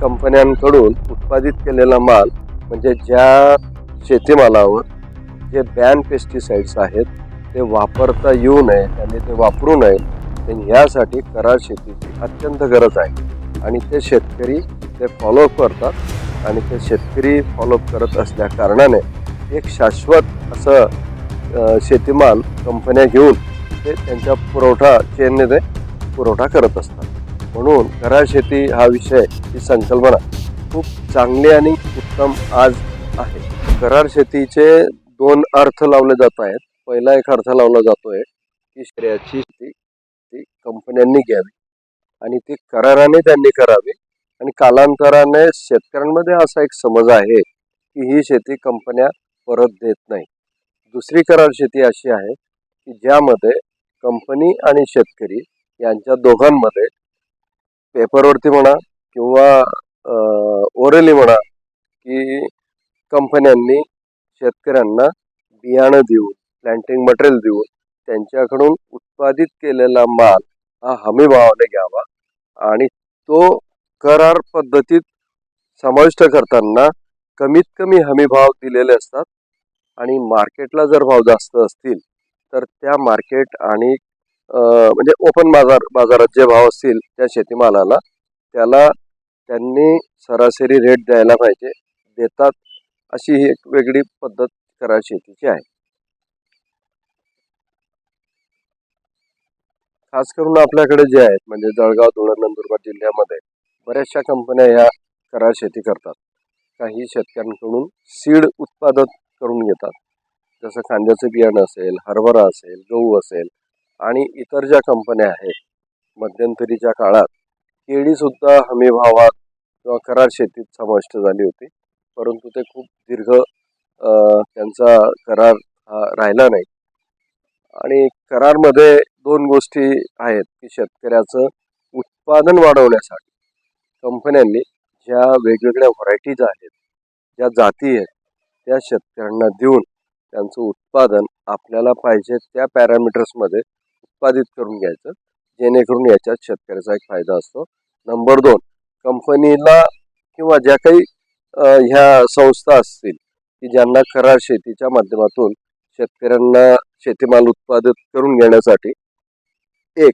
कंपन्यांकडून उत्पादित केलेला माल म्हणजे ज्या शेतीमालावर जे बॅन पेस्टिसाइड्स आहेत ते वापरता येऊ नये त्यांनी ते वापरू नये आणि यासाठी करार शेतीची अत्यंत गरज आहे. आणि ते शेतकरी ते फॉलोअप करतात आणि ते शेतकरी फॉलोअप करत असल्या कारणाने एक शाश्वत असं शेतीमाल कंपन्या घेऊन ते त्यांच्या पुरवठा चेनने ते पुरवठा करत असतात. म्हणून करार शेती हा विषय ही संकल्पना खूप चांगली आणि उत्तम आज आहे. करार शेतीचे दोन अर्थ लावले जात आहेत. पहिला एक अर्थ लावला जातोय की शेऱ्याची शेती ती कंपन्यांनी घ्यावी आणि ती कराराने त्यांनी करावी. आणि कालांतराने शेतकऱ्यांमध्ये असा एक समज आहे की ही शेती कंपन्या परत देत नाही दुसरी करार शेती अशी आहे की ज्यामध्ये कंपनी आणि शेतकरी यांच्या दोघांमध्ये पेपरवरती म्हणा किंवा ओरली म्हणा की कंपन्यांनी शेतकऱ्यांना बियाणं देऊन प्लॅन्टिंग मटेरियल देऊन त्यांच्याकडून उत्पादित केलेला माल हा हमी भावाने घ्यावा आणि तो करार पद्धतीत समाविष्ट करताना कमीत कमी हमी भाव दिलेले असतात. आणि मार्केटला जर भाव जास्त असतील तर त्या मार्केट आणि म्हणजे ओपन बाजार बाजारात जे भाव असतील त्या शेतीमालाला त्याला त्यांनी सरासरी रेट द्यायला पाहिजे. देतात अशी ही एक वेगळी पद्धत करार शेतीची आहे. खास करून आपल्याकडे जे आहेत म्हणजे जळगाव धुळे नंदुरबार जिल्ह्यामध्ये बऱ्याचशा कंपन्या ह्या करार शेती करतात. काही शेतकऱ्यांकडून सीड उत्पादन करून घेतात. जसं कांद्याचं बियाणं असेल हरभरा असेल गहू असेल आणि इतर ज्या कंपन्या आहेत मध्यंतरीच्या काळात केळीसुद्धा हमी भावात किंवा करार शेतीत समाविष्ट झाली होती. परंतु ते खूप दीर्घ त्यांचा करार हा राहिला नाही. आणि करारमध्ये दोन गोष्टी आहेत की शेतकऱ्याचं उत्पादन वाढवण्यासाठी कंपन्यांनी ज्या वेगवेगळ्या व्हरायटीज आहेत ज्या जाती आहेत त्या शेतकऱ्यांना देऊन त्यांचं उत्पादन आपल्याला पाहिजे त्या पॅरामीटर्समध्ये उत्पादित करून घ्यायचं जेणेकरून याच्यात शेतकऱ्याचा एक फायदा असतो. नंबर दोन कंपनीला किंवा ज्या काही ह्या संस्था असतील की ज्यांना करार शेतीच्या माध्यमातून शेतकऱ्यांना शेतीमाल उत्पादित करून घेण्यासाठी एक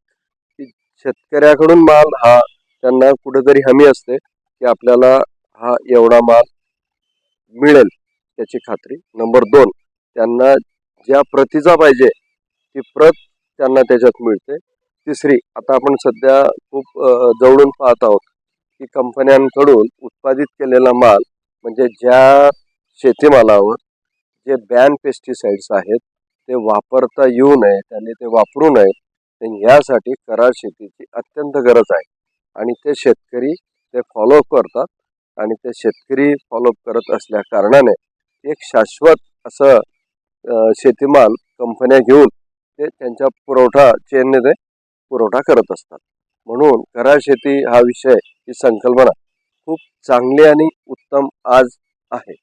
शेतकऱ्याकडून माल हा त्यांना कुठेतरी हमी असते की आपल्याला हा एवढा माल मिळेल त्याची खात्री. नंबर दोन त्यांना ज्या प्रतीचा पाहिजे ती प्रत त्यांना त्याच्यात मिळते. तिसरी आता आपण सध्या खूप जवळून पाहत आहोत की कंपन्यांकडून उत्पादित केलेला माल म्हणजे ज्या शेतीमालावर जे बॅन पेस्टिसाइड्स आहेत ते वापरता येऊ नये त्यांनी ते वापरू नये यासाठी करार शेतीची अत्यंत गरज आहे. आणि ते शेतकरी ते फॉलोअप करतात आणि ते शेतकरी फॉलोअप करत असल्या कारणाने एक शाश्वत असं शेतीमाल कंपन्या घेऊन ते त्यांच्या पुरवठा चेनने ते पुरवठा करत असतात. म्हणून घरा शेती हा विषय ही संकल्पना खूप चांगली आणि उत्तम आज आहे.